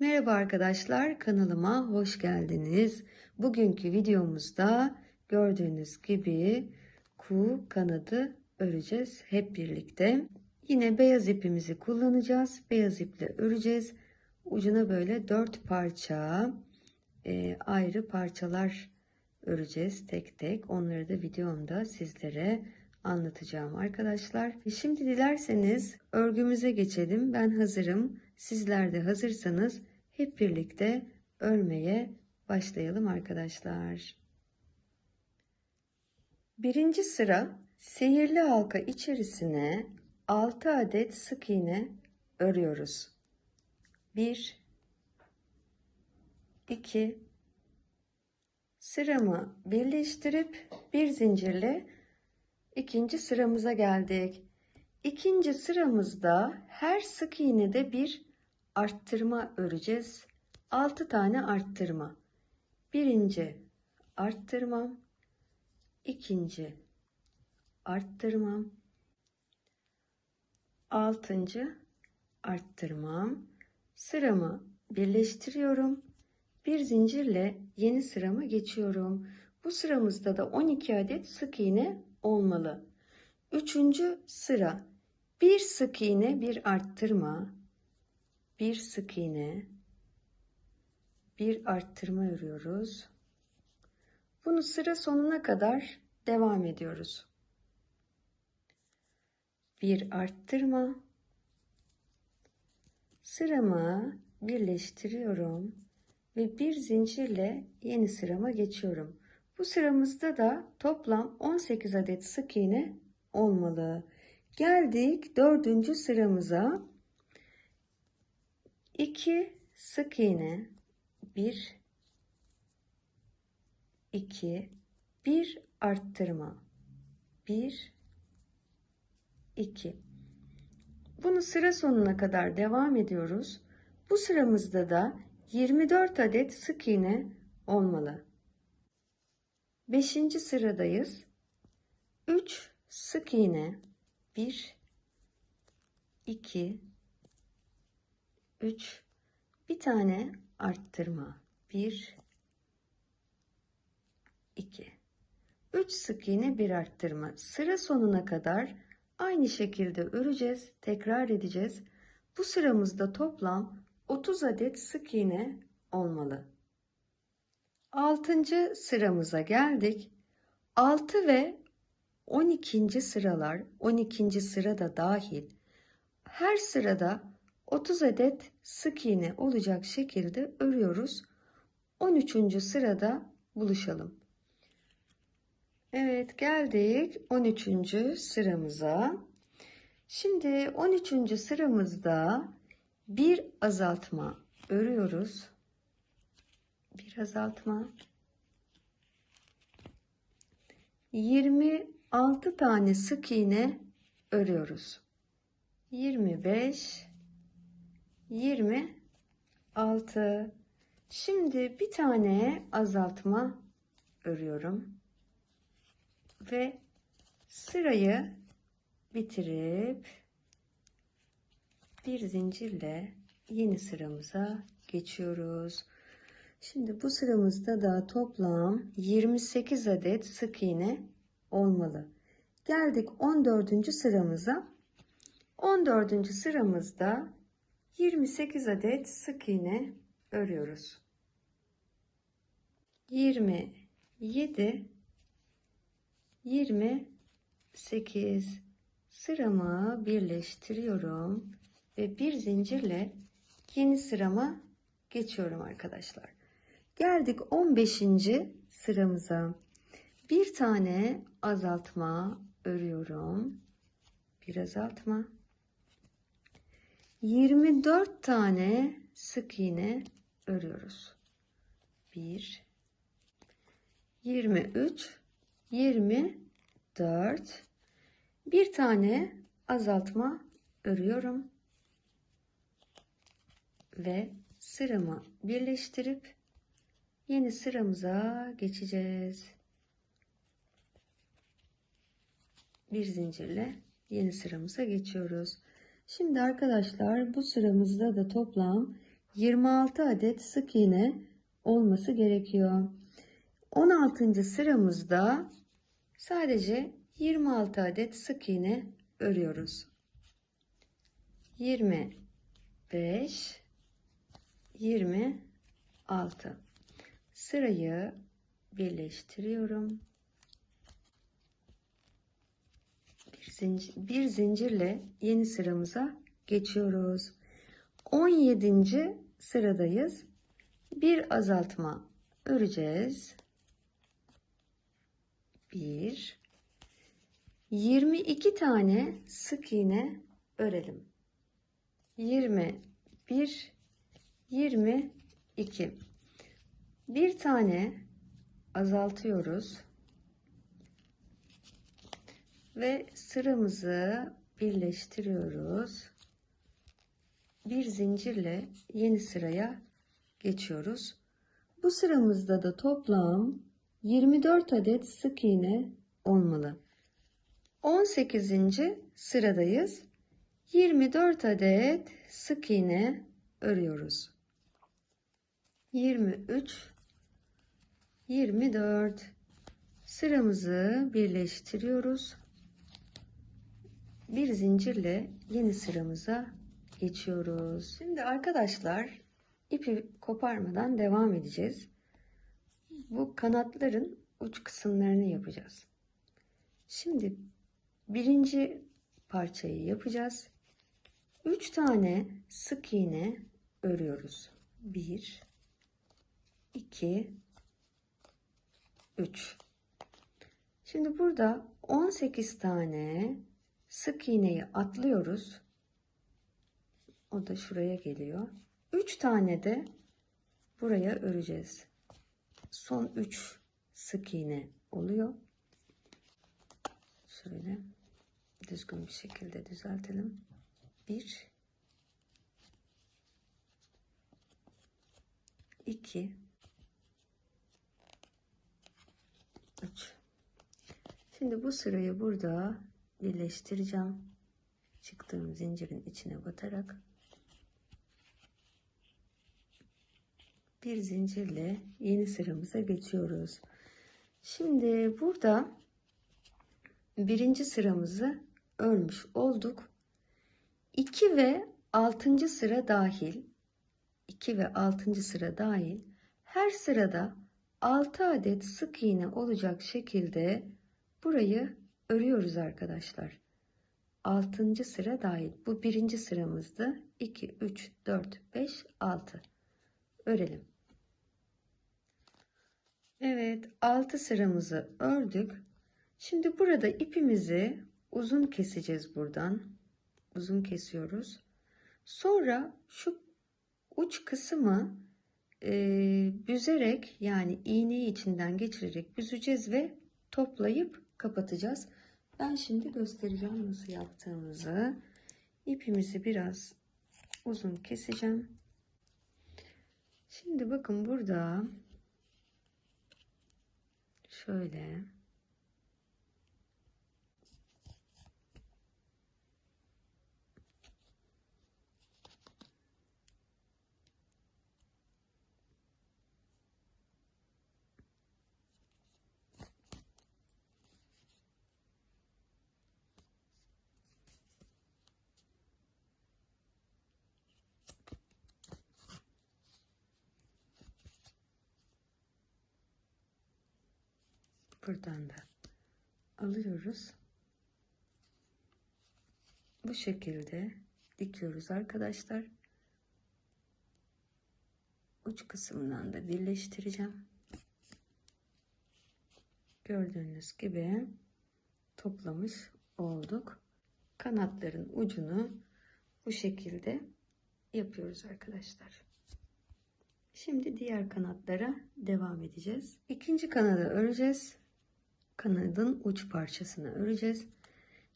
Merhaba arkadaşlar kanalıma hoş geldiniz. Bugünkü videomuzda gördüğünüz gibi kuğu kanadı öreceğiz hep birlikte. Yine beyaz ipimizi kullanacağız. Beyaz iple öreceğiz. Ucuna böyle dört parça e, ayrı parçalar öreceğiz tek tek. Onları da videomda sizlere anlatacağım arkadaşlar. Şimdi dilerseniz örgümüze geçelim. Ben hazırım. Sizler de hazırsanız hep birlikte örmeye başlayalım arkadaşlar. Birinci sıra sihirli halka içerisine 6 adet sık iğne örüyoruz. 1 2 sıramı birleştirip bir zincirle ikinci sıramıza geldik. İkinci sıramızda her sık iğnede bir arttırma öreceğiz. 6 tane arttırma. Birinci arttırmam, ikinci arttırmam, altıncı arttırmam. Sıramı birleştiriyorum. Bir zincirle yeni sırama geçiyorum. Bu sıramızda da 12 adet sık iğne olmalı. Üçüncü sıra bir sık iğne bir arttırma bir sık iğne bir arttırma örüyoruz. Bunu sıra sonuna kadar devam ediyoruz. Bir arttırma sıramı birleştiriyorum ve bir zincirle yeni sırama geçiyorum. Bu sıramızda da toplam 18 adet sık iğne olmalı. Geldik dördüncü sıramıza. 2 sık iğne 1 2 1 arttırma 1 2 Bunu sıra sonuna kadar devam ediyoruz. Bu sıramızda da 24 adet sık iğne olmalı. 5. sıradayız. 3 sık iğne 1 2 3 bir tane arttırma 1 2 3 sık iğne bir arttırma sıra sonuna kadar aynı şekilde öreceğiz tekrar edeceğiz bu sıramızda toplam 30 adet sık iğne olmalı 6. sıramıza geldik 6 ve 12. sıralar 12. sırada dahil her sırada 30 adet sık iğne olacak şekilde örüyoruz. 13. sırada buluşalım. Evet geldik 13. sıramıza. Şimdi 13. sıramızda bir azaltma örüyoruz. Bir azaltma. 26 tane sık iğne örüyoruz. 25 26 şimdi bir tane azaltma örüyorum ve sırayı bitirip bir zincirle yeni sıramıza geçiyoruz. Şimdi bu sıramızda da toplam 28 adet sık iğne olmalı. Geldik 14. sıramıza. 14. sıramızda 28 adet sık iğne örüyoruz. 27 28 sıramı birleştiriyorum ve bir zincirle yeni sırama geçiyorum arkadaşlar. Geldik 15. sıramıza. Bir tane azaltma örüyorum. Bir azaltma 24 tane sık iğne örüyoruz. 1 23 24 bir tane azaltma örüyorum ve sıramı birleştirip yeni sıramıza geçeceğiz. Bir zincirle yeni sıramıza geçiyoruz. Şimdi arkadaşlar bu sıramızda da toplam 26 adet sık iğne olması gerekiyor. 16. sıramızda sadece 26 adet sık iğne örüyoruz. 25 26 sırayı birleştiriyorum. Zincir, bir zincirle yeni sıramıza geçiyoruz. 17. sıradayız. Bir azaltma öreceğiz. 1 22 tane sık iğne örelim. 21 22 bir tane azaltıyoruz ve sıramızı birleştiriyoruz. Bir zincirle yeni sıraya geçiyoruz. Bu sıramızda da toplam 24 adet sık iğne olmalı. 18. sıradayız. 24 adet sık iğne örüyoruz. 23 24 sıramızı birleştiriyoruz. Bir zincirle yeni sıramıza geçiyoruz. Şimdi arkadaşlar ipi koparmadan devam edeceğiz. Bu kanatların uç kısımlarını yapacağız. Şimdi birinci parçayı yapacağız. 3 tane sık iğne örüyoruz. 1 2 3 Şimdi burada 18 tane sık iğneyi atlıyoruz. O da şuraya geliyor. 3 tane de buraya öreceğiz. Son 3 sık iğne oluyor. Şöyle düzgün bir şekilde düzeltelim. 1 2 3 Şimdi bu sırayı burada birleştireceğim. Çıktığım zincirin içine batarak bir zincirle yeni sıramıza geçiyoruz. Şimdi burada birinci sıramızı örmüş olduk. 2 ve 6. sıra dahil 2 ve 6. sıra dahil her sırada 6 adet sık iğne olacak şekilde burayı örüyoruz arkadaşlar. 6. sıra dahil. Bu birinci sıramızdı. 2, 3, 4, 5, 6. Örelim. Evet 6 sıramızı ördük. Şimdi burada ipimizi uzun keseceğiz buradan. Uzun kesiyoruz. Sonra şu uç kısmı e, büzerek yani iğneyi içinden geçirerek büzeceğiz ve toplayıp kapatacağız. Ben şimdi göstereceğim nasıl yaptığımızı. İpimizi biraz uzun keseceğim. Şimdi bakın burada şöyle buradan da alıyoruz. Bu şekilde dikiyoruz arkadaşlar. Uç kısmından da birleştireceğim. Gördüğünüz gibi toplamış olduk. Kanatların ucunu bu şekilde yapıyoruz arkadaşlar. Şimdi diğer kanatlara devam edeceğiz. İkinci kanadı öreceğiz kanadın uç parçasını öreceğiz.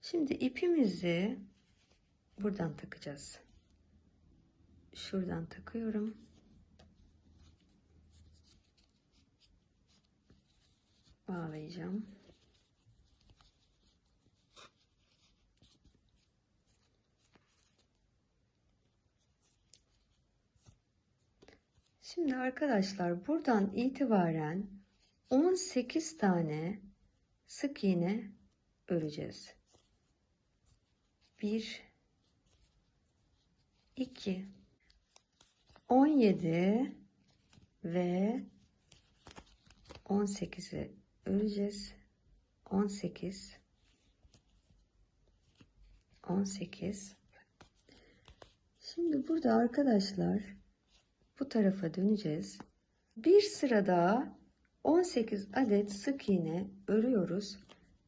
Şimdi ipimizi buradan takacağız. Şuradan takıyorum. Bağlayacağım. Şimdi arkadaşlar buradan itibaren 18 tane sık iğne öreceğiz. 1 2 17 ve 18'i öreceğiz. 18 18 Şimdi burada arkadaşlar bu tarafa döneceğiz. Bir sıra daha 18 adet sık iğne örüyoruz.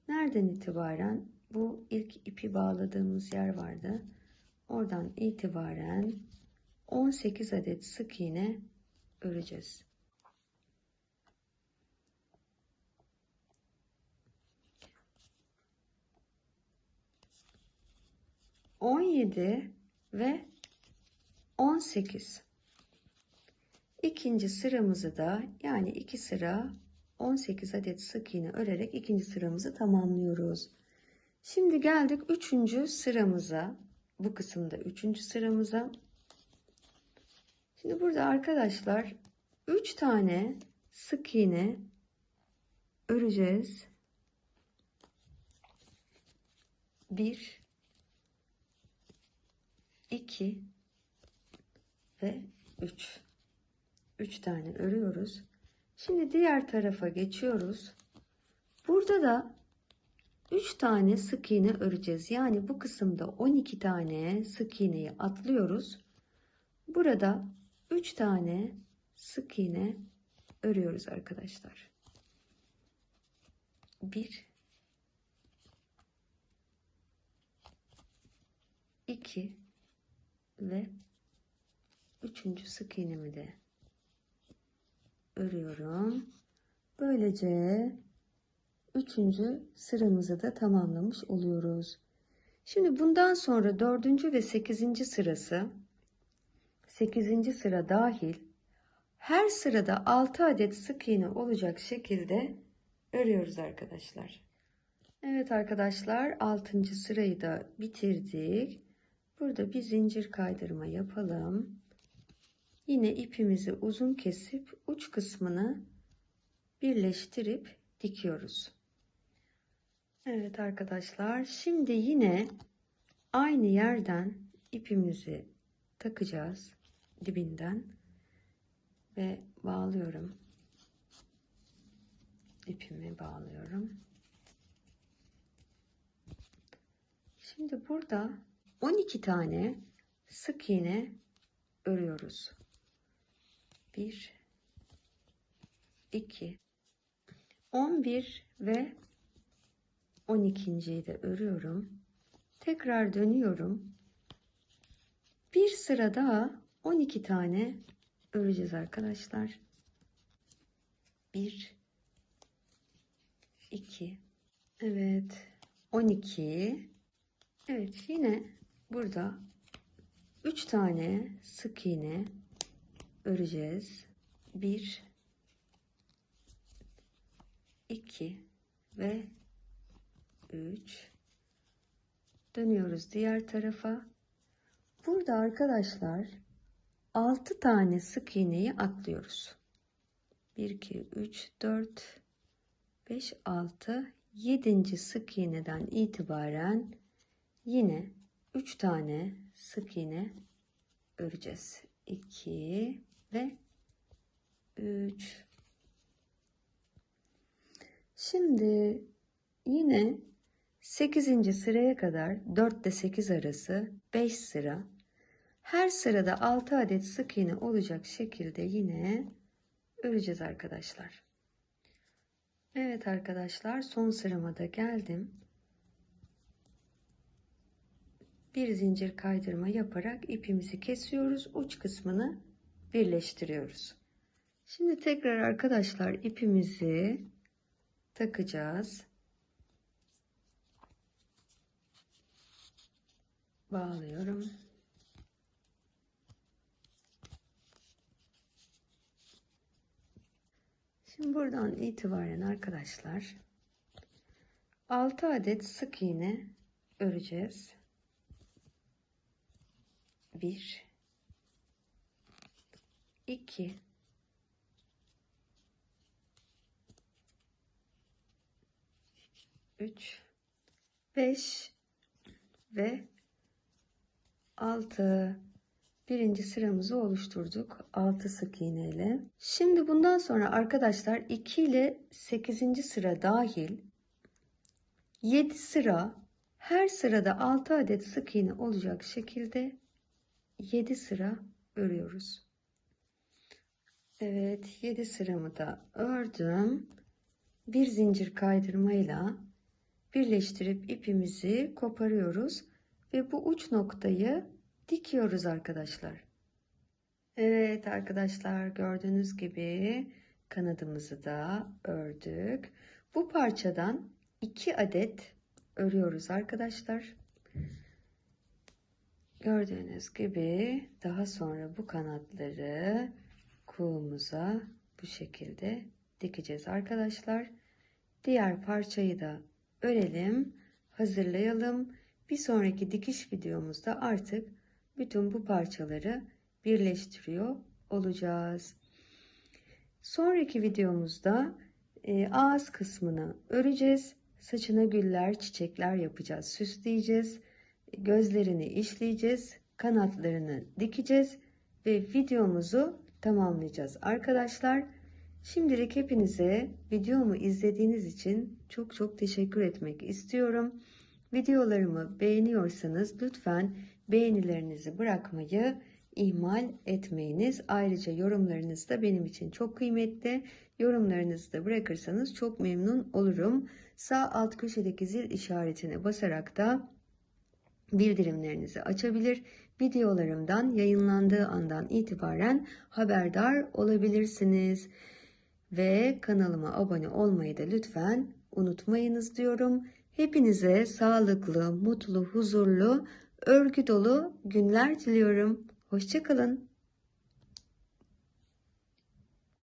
Nereden itibaren? Bu ilk ipi bağladığımız yer vardı. Oradan itibaren 18 adet sık iğne öreceğiz. On yedi ve on sekiz. İkinci sıramızı da yani iki sıra 18 adet sık iğne örerek ikinci sıramızı tamamlıyoruz. Şimdi geldik üçüncü sıramıza. Bu kısımda üçüncü sıramıza. Şimdi burada arkadaşlar 3 tane sık iğne öreceğiz. 1 2 ve 3 3 tane örüyoruz. Şimdi diğer tarafa geçiyoruz. Burada da 3 tane sık iğne öreceğiz. Yani bu kısımda 12 tane sık iğneyi atlıyoruz. Burada 3 tane sık iğne örüyoruz arkadaşlar. 1 2 ve üçüncü sık iğnemi de örüyorum. Böylece üçüncü sıramızı da tamamlamış oluyoruz. Şimdi bundan sonra dördüncü ve sekizinci sırası 8. sıra dahil her sırada 6 adet sık iğne olacak şekilde örüyoruz arkadaşlar. Evet arkadaşlar 6. sırayı da bitirdik. Burada bir zincir kaydırma yapalım. Yine ipimizi uzun kesip uç kısmını birleştirip dikiyoruz. Evet arkadaşlar şimdi yine aynı yerden ipimizi takacağız dibinden ve bağlıyorum. ipimi bağlıyorum. Şimdi burada 12 tane sık iğne örüyoruz. 1 2 11 ve 12.yi de örüyorum. Tekrar dönüyorum. Bir sıra daha 12 tane öreceğiz arkadaşlar. 1 2 Evet 12 Evet yine burada 3 tane sık iğne öreceğiz. 1 2 ve 3 dönüyoruz diğer tarafa. Burada arkadaşlar 6 tane sık iğneyi atlıyoruz. 1 2 3 4 5 6 7. sık iğneden itibaren yine 3 tane sık iğne öreceğiz. 2 ve 3 Şimdi yine 8. sıraya kadar 4 ile 8 arası 5 sıra her sırada 6 adet sık iğne olacak şekilde yine öreceğiz arkadaşlar. Evet arkadaşlar son sırama da geldim. Bir zincir kaydırma yaparak ipimizi kesiyoruz. Uç kısmını birleştiriyoruz. Şimdi tekrar arkadaşlar ipimizi takacağız. Bağlıyorum. Şimdi buradan itibaren arkadaşlar 6 adet sık iğne öreceğiz. 1 2 3 5 ve 6 birinci sıramızı oluşturduk. 6 sık iğne ile. Şimdi bundan sonra arkadaşlar 2 ile 8. sıra dahil 7 sıra her sırada 6 adet sık iğne olacak şekilde 7 sıra örüyoruz. Evet 7 sıramı da ördüm. Bir zincir kaydırmayla birleştirip ipimizi koparıyoruz ve bu uç noktayı dikiyoruz arkadaşlar. Evet arkadaşlar gördüğünüz gibi kanadımızı da ördük. Bu parçadan 2 adet örüyoruz arkadaşlar. Gördüğünüz gibi daha sonra bu kanatları kuğumuza bu şekilde dikeceğiz arkadaşlar. Diğer parçayı da örelim, hazırlayalım. Bir sonraki dikiş videomuzda artık bütün bu parçaları birleştiriyor olacağız. Sonraki videomuzda e, ağız kısmını öreceğiz. Saçına güller, çiçekler yapacağız, süsleyeceğiz. Gözlerini işleyeceğiz, kanatlarını dikeceğiz ve videomuzu tamamlayacağız arkadaşlar. Şimdilik hepinize videomu izlediğiniz için çok çok teşekkür etmek istiyorum. Videolarımı beğeniyorsanız lütfen beğenilerinizi bırakmayı ihmal etmeyiniz. Ayrıca yorumlarınız da benim için çok kıymetli. Yorumlarınızı da bırakırsanız çok memnun olurum. Sağ alt köşedeki zil işaretine basarak da bildirimlerinizi açabilir. Videolarımdan yayınlandığı andan itibaren haberdar olabilirsiniz. Ve kanalıma abone olmayı da lütfen unutmayınız diyorum. Hepinize sağlıklı, mutlu, huzurlu, örgü dolu günler diliyorum. Hoşçakalın.